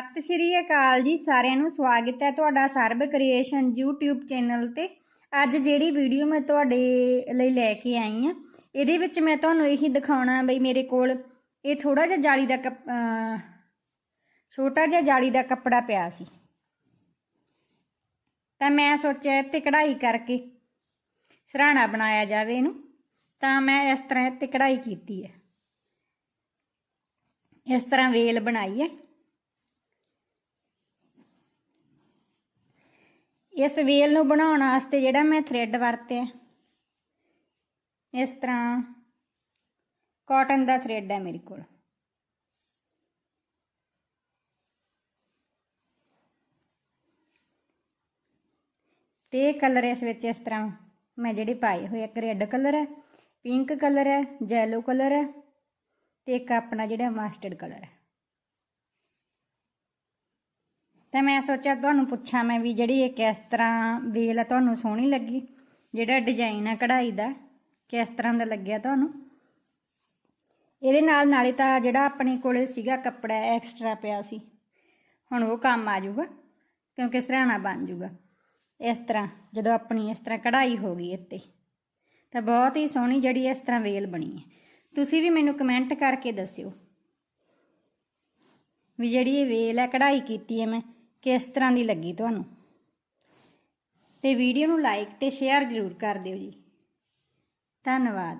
ਸਤਿ ਸ਼੍ਰੀ ਅਕਾਲ ਜੀ, ਸਾਰਿਆਂ ਨੂੰ ਸਵਾਗਤ ਹੈ ਤੁਹਾਡਾ ਸਰਬ ਕ੍ਰੀਏਸ਼ਨ YouTube ਚੈਨਲ ਤੇ। ਅੱਜ ਜਿਹੜੀ ਵੀਡੀਓ ਮੈਂ ਤੁਹਾਡੇ ਲਈ ਲੈ ਕੇ ਆਈ ਆ ਇਹਦੇ ਵਿੱਚ ਮੈਂ ਤੁਹਾਨੂੰ ਇਹੀ ਦਿਖਾਉਣਾ ਬਈ ਮੇਰੇ ਕੋਲ ਇਹ ਥੋੜਾ ਜਿਹਾ ਜਾਲੀ ਦਾ ਕੱਪ- ਛੋਟਾ ਜਿਹਾ ਜਾਲੀ ਦਾ ਕੱਪੜਾ ਪਿਆ ਸੀ। ਤਾਂ ਮੈਂ ਸੋਚਿਆ ਇਹ ਤੇ ਕਢਾਈ ਕਰਕੇ ਸਰਾਣਾ ਬਣਾਇਆ ਜਾਵੇ ਇਹਨੂੰ, ਤਾਂ ਮੈਂ ਇਸ ਤਰ੍ਹਾਂ ਤੇ ਕਢਾਈ ਕੀਤੀ ਹੈ। ਇਸ ਤਰ੍ਹਾਂ ਵੇਲ ਬਣਾਈ ਹੈ। ਇਸ ਵੇਲ ਨੂੰ ਬਣਾਉਣ ਵਾਸਤੇ ਜਿਹੜਾ ਮੈਂ ਥ੍ਰੈਡ ਵਰਤਿਆ। ਇਸ ਤਰ੍ਹਾਂ ਕਾਟਨ ਦਾ ਥ੍ਰੈਡ ਹੈ ਮੇਰੇ ਕੋਲ। ਤੇ ਕਲਰ ਇਸ ਵਿੱਚ ਇਸ ਤਰ੍ਹਾਂ ਮੈਂ ਜਿਹੜੇ ਪਾਏ ਹੋਏ ਇੱਕ ਰੈੱਡ ਕਲਰ ਹੈ ਪਿੰਕ ਕਲਰ ਹੈ ਜੈਲੋ ਕਲਰ ਹੈ ਤੇ ਇੱਕ ਆਪਣਾ ਜਿਹੜਾ ਮਸਟਰਡ ਕਲਰ ਹੈ। ਤਾਂ ਮੈਂ ਸੋਚਿਆ ਤੁਹਾਨੂੰ ਪੁੱਛਾਂ ਮੈਂ ਵੀ ਜਿਹੜੀ ਇਹ ਕਿਸ ਤਰ੍ਹਾਂ ਵੇਲ ਆ, ਤੁਹਾਨੂੰ ਸੋਹਣੀ ਲੱਗੀ? ਜਿਹੜਾ ਡਿਜ਼ਾਈਨ ਆ ਕਢਾਈ ਦਾ, ਕਿਸ ਤਰ੍ਹਾਂ ਦਾ ਲੱਗਿਆ ਤੁਹਾਨੂੰ? ਇਹਦੇ ਨਾਲ ਨਾਲੇ ਤਾਂ ਜਿਹੜਾ ਆਪਣੇ ਕੋਲੇ ਸੀਗਾ ਕੱਪੜਾ ਐਕਸਟਰਾ ਪਿਆ ਸੀ। ਹੁਣ ਉਹ ਕੰਮ ਆ ਜਾਊਗਾ, ਕਿਉਂਕਿ ਸਰਾਣਾ ਬਣ ਜਾਊਗਾ। ਇਸ ਤਰ੍ਹਾਂ, ਜਦੋਂ ਆਪਣੀ ਇਸ ਤਰ੍ਹਾਂ ਕਢਾਈ ਹੋ ਗਈ ਇੱਥੇ, ਤਾਂ ਬਹੁਤ ਹੀ ਸੋਹਣੀ ਜਿਹੜੀ ਇਸ ਤਰ੍ਹਾਂ ਵੇਲ ਬਣੀ ਹੈ। ਤੁਸੀਂ ਵੀ ਮੈਨੂੰ ਕਮੈਂਟ ਕਰਕੇ ਦੱਸਿਓ ਵੀ ਜਿਹੜੀ ਇਹ ਵੇਲ ਹੈ ਕਢਾਈ ਕੀਤੀ ਹੈ ਮੈਂ ਕਿਸ ਤਰ੍ਹਾਂ ਦੀ ਲੱਗੀ ਤੁਹਾਨੂੰ? ਤੇ ਵੀਡੀਓ ਨੂੰ ਲਾਈਕ ਤੇ ਸ਼ੇਅਰ ਜ਼ਰੂਰ ਕਰ ਦਿਓ ਜੀ। ਧੰਨਵਾਦ।